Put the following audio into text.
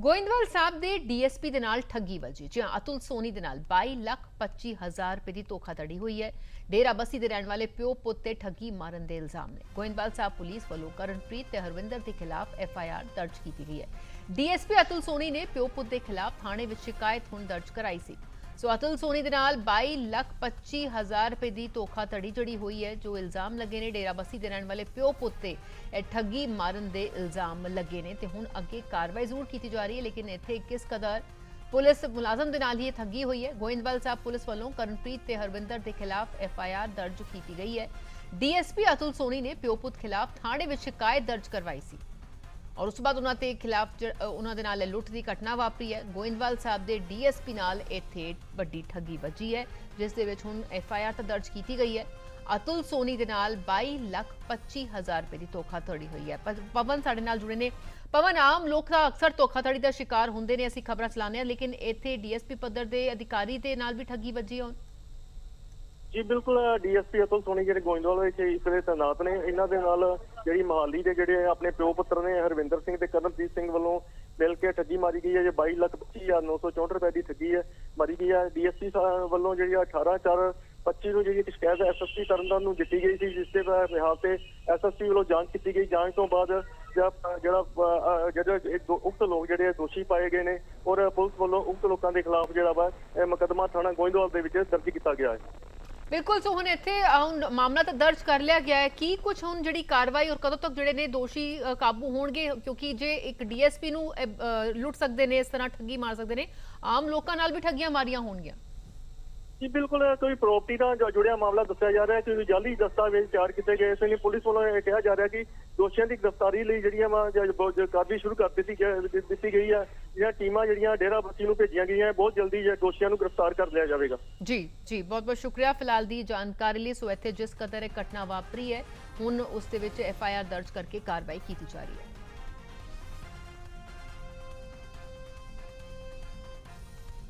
ਗੋਇੰਦਵਾਲ ਸਾਹਿਬ ਦੇ ਡੀਐਸਪੀ ਦੇ ਨਾਲ ਠੱਗੀ ਵੱਜੀ ਜੀ ਅਤੁਲ ਸੋਨੀ ਦੇ ਨਾਲ 22 ਲੱਖ 25 ਹਜ਼ਾਰ ਰੁਪਏ ਦੀ ਧੋਖਾਧੜੀ ਹੋਈ ਹੈ। ਡੇਰਾ ਬੱਸੀ ਦੇ ਰਹਿਣ ਵਾਲੇ ਪਿਓ ਪੁੱਤ ਤੇ ਠੱਗੀ ਮਾਰਨ ਦੇ ਇਲਜ਼ਾਮ ਨੇ। ਗੋਇੰਦਵਾਲ ਸਾਹਿਬ ਪੁਲਿਸ ਵੱਲੋਂ ਕਰਨਪ੍ਰੀਤ ਤੇ ਹਰਵਿੰਦਰ ਦੇ ਖਿਲਾਫ ਐਫਆਈਆਰ ਦਰਜ ਕੀਤੀ ਗਈ ਹੈ। ਡੀਐਸਪੀ ਅਤੁਲ ਸੋਨੀ ਨੇ ਪਿਓ ਪੁੱਤ ਦੇ ਖਿਲਾਫ ਥਾਣੇ ਵਿੱਚ ਸ਼ਿਕਾਇਤ ਹੁਣ ਦਰਜ ਕਰਾਈ ਸੀ। ਸੋ ਅਤੁਲ ਸੋਨੀ ਦੇ ਨਾਲ 22 ਲੱਖ 25 ਹਜ਼ਾਰ ਰੁਪਏ ਦੀ ਧੋਖਾਧੜੀ ਜੜੀ ਹੋਈ ਹੈ, ਜੋ ਇਲਜ਼ਾਮ ਲੱਗੇ ਨੇ ਡੇਰਾਬੱਸੀ ਦੇ ਰਹਿਣ ਵਾਲੇ ਪਿਓ ਪੁੱਤ ਤੇ, ਇਹ ਠੱਗੀ ਮਾਰਨ ਦੇ ਇਲਜ਼ਾਮ ਲੱਗੇ ਨੇ ਤੇ ਹੁਣ ਅੱਗੇ ਕਾਰਵਾਈ ਜ਼ਰੂਰ ਕੀਤੀ ਜਾ ਰਹੀ ਹੈ, ਲੇਕਿਨ ਇੱਥੇ ਕਿਸ ਕਦਰ ਪੁਲਿਸ ਮੁਲਾਜ਼ਮ ਦੇ ਨਾਲ ਹੀ ਇਹ ਠੱਗੀ ਹੋਈ ਹੈ। ਗੋਇੰਦਵਾਲ ਸਾਹਿਬ ਪੁਲਿਸ ਵੱਲੋਂ ਕਰਨਪ੍ਰੀਤ ਤੇ ਹਰਵਿੰਦਰ ਦੇ ਖਿਲਾਫ ਐਫ ਆਈ ਆਰ ਦਰਜ ਕੀਤੀ ਗਈ ਹੈ। ਡੀਐਸਪੀ ਅਤੁਲ ਸੋਨੀ ਨੇ ਪਿਓ ਪੁੱਤ ਖਿਲਾਫ ਥਾਣੇ ਵਿੱਚ ਸ਼ਿਕਾਇਤ ਦਰਜ ਕਰਵਾਈ ਸੀ। ਔਰ ਉਸ ਤੋਂ ਬਾਅਦ ਉਹਨਾਂ ਤੇ ਖਿਲਾਫ ਉਹਨਾਂ ਦੇ ਨਾਲ ਲੁੱਟ ਦੀ ਘਟਨਾ ਵਾਪਰੀ ਹੈ। ਗੋਇੰਦਵਾਲ ਸਾਹਿਬ ਦੇ ਡੀਐਸਪੀ ਨਾਲ ਇੱਥੇ ਵੱਡੀ ਠੱਗੀ ਵੱਜੀ ਹੈ, ਜਿਸ ਦੇ ਵਿੱਚ ਹੁਣ ਐਫ ਤਾਂ ਦਰਜ ਕੀਤੀ ਗਈ ਹੈ। ਅਤੁਲ ਸੋਨੀ ਦੇ ਨਾਲ 22 ਲੱਖ 25 ਹਜ਼ਾਰ ਰੁਪਏ ਦੀ ਧੋਖਾਧੜੀ ਹੋਈ ਹੈ। ਪਵਨ ਸਾਡੇ ਨਾਲ ਜੁੜੇ ਨੇ। ਪਵਨ, ਆਮ ਲੋਕ ਤਾਂ ਅਕਸਰ ਧੋਖਾਧੜੀ ਦਾ ਸ਼ਿਕਾਰ ਹੁੰਦੇ ਨੇ, ਅਸੀਂ ਖਬਰਾਂ ਚਲਾਉਂਦੇ ਹਾਂ, ਲੇਕਿਨ ਇੱਥੇ ਡੀਐਸਪੀ ਪੱਧਰ ਦੇ ਅਧਿਕਾਰੀ ਦੇ ਨਾਲ ਵੀ ਠੱਗੀ ਵੱਜੀ ਹੈ ਜੀ, ਬਿਲਕੁਲ ਡੀਐਸਪੀ ਅਤੁਲ ਸੋਨੀ ਜਿਹੜੇ ਗੋਇੰਦਵਾਲ ਵਿੱਚ ਇਸ ਵੇਲੇ ਤੈਨਾਤ ਨੇ, ਇਹਨਾਂ ਦੇ ਨਾਲ ਜਿਹੜੀ ਮਹਾਲੀ ਦੇ ਜਿਹੜੇ ਆਪਣੇ ਪਿਓ ਪੁੱਤਰ ਨੇ, ਹਰਵਿੰਦਰ ਸਿੰਘ ਤੇ ਕਰਨਜੀਤ ਸਿੰਘ ਵੱਲੋਂ ਮਿਲ ਕੇ ਠੱਗੀ ਮਾਰੀ ਗਈ ਹੈ। ਜੇ 22 ਲੱਖ 25964 ਰੁਪਏ ਦੀ ਠੱਗੀ ਹੈ, ਮਾਰੀ ਗਈ ਹੈ। ਡੀਐਸਪੀ ਵੱਲੋਂ ਜਿਹੜੀ 18 4 25 ਨੂੰ ਜਿਹੜੀ ਇੱਕ ਸ਼ਿਕਾਇਤ ਐਸਐਸਪੀ ਤਰਨਤਾਰਨ ਨੂੰ ਦਿੱਤੀ ਗਈ ਸੀ, ਜਿਸ ਤੇ ਬਿਹਾਫ ਤੇ ਐਸਐਸਪੀ ਵੱਲੋਂ ਜਾਂਚ ਕੀਤੀ ਗਈ। ਜਾਂਚ ਤੋਂ ਬਾਅਦ ਜਿਹੜਾ ਜਿਹੜਾ ਉਕਤ ਲੋਕ ਜਿਹੜੇ ਦੋਸ਼ੀ ਪਾਏ ਗਏ ਨੇ, ਔਰ ਪੁਲਿਸ ਵੱਲੋਂ ਉਕਤ ਲੋਕਾਂ ਦੇ ਖਿਲਾਫ ਜਿਹੜਾ ਵਾ, ਇਹ ਮੁਕੱਦਮਾ ਥਾਣਾ ਗੋਇੰਦਵਾਲ ਦੇ ਵਿੱਚ ਦਰਜ ਕੀਤਾ ਗਿਆ ਹੈ। ਬਿਲਕੁਲ ਸੋ ਹੁਣ ਇੱਥੇ ਹੁਣ ਮਾਮਲਾ ਤਾਂ ਦਰਜ ਕਰ ਲਿਆ ਗਿਆ ਹੈ ਕੀ ਕੁਝ ਹੁਣ ਜਿਹੜੀ ਕਾਰਵਾਈ ਔਰ ਕਦੋਂ ਤੱਕ ਜਿਹੜੇ ਨੇ ਦੋਸ਼ੀ ਕਾਬੂ ਹੋਣਗੇ ਕਿਉਂਕਿ ਜੇ ਇੱਕ ਡੀਐਸਪੀ ਨੂੰ ਅ, ਅ, ਲੁੱਟ ਸਕਦੇ ਨੇ ਇਸ ਤਰ੍ਹਾਂ ਠੱਗੀ ਮਾਰ ਸਕਦੇ ਨੇ ਆਮ ਲੋਕਾਂ ਨਾਲ ਵੀ ਠੱਗੀਆਂ ਮਾਰੀਆਂ ਹੋਣਗੀਆਂ। ਜੀ, ਬਿਲਕੁਲ ਕੋਈ ਪ੍ਰਾਪਰਟੀ ਨਾਲ ਜੁੜਿਆ ਮਾਮਲਾ ਦੱਸਿਆ ਜਾ ਰਿਹਾ ਹੈ ਕਿ ਜਾਲੀ ਦਸਤਾਵੇਜ਼ ਤਿਆਰ ਕੀਤੇ ਗਏ ਇਸ ਲਈ ਪੁਲਿਸ ਵੱਲੋਂ ਇਹ ਕਿਹਾ ਜਾ ਰਿਹਾ ਕਿ ਦੋਸ਼ੀਆਂ ਦੀ ਗ੍ਰਿਫਤਾਰੀ ਲਈ ਜਿਹੜੀਆਂ ਵਾ ਕਾਰਵਾਈ ਸ਼ੁਰੂ ਕਰ ਦਿੱਤੀ ਦਿੱਤੀ ਗਈ ਹੈ ਜਿਹੜੀਆਂ ਟੀਮਾਂ ਜਿਹੜੀਆਂ ਡੇਰਾ ਬੱਸੀ ਨੂੰ ਭੇਜੀਆਂ ਗਈਆਂ ਬਹੁਤ ਜਲਦੀ ਜੇ ਦੋਸ਼ੀਆਂ ਨੂੰ ਗ੍ਰਿਫਤਾਰ ਕਰ ਲਿਆ ਜਾਵੇਗਾ। ਜੀ ਜੀ, ਬਹੁਤ ਬਹੁਤ ਸ਼ੁਕਰੀਆ ਫਿਲਹਾਲ ਦੀ ਜਾਣਕਾਰੀ ਲਈ। ਸੋ ਇੱਥੇ ਜਿਸ ਕਦਰ ਇਹ ਘਟਨਾ ਵਾਪਰੀ ਹੈ, ਹੁਣ ਉਸ ਦੇ ਵਿੱਚ ਐਫ ਆਈ ਆਰ ਦਰਜ ਕਰਕੇ ਕਾਰਵਾਈ ਕੀਤੀ ਜਾ ਰਹੀ ਹੈ।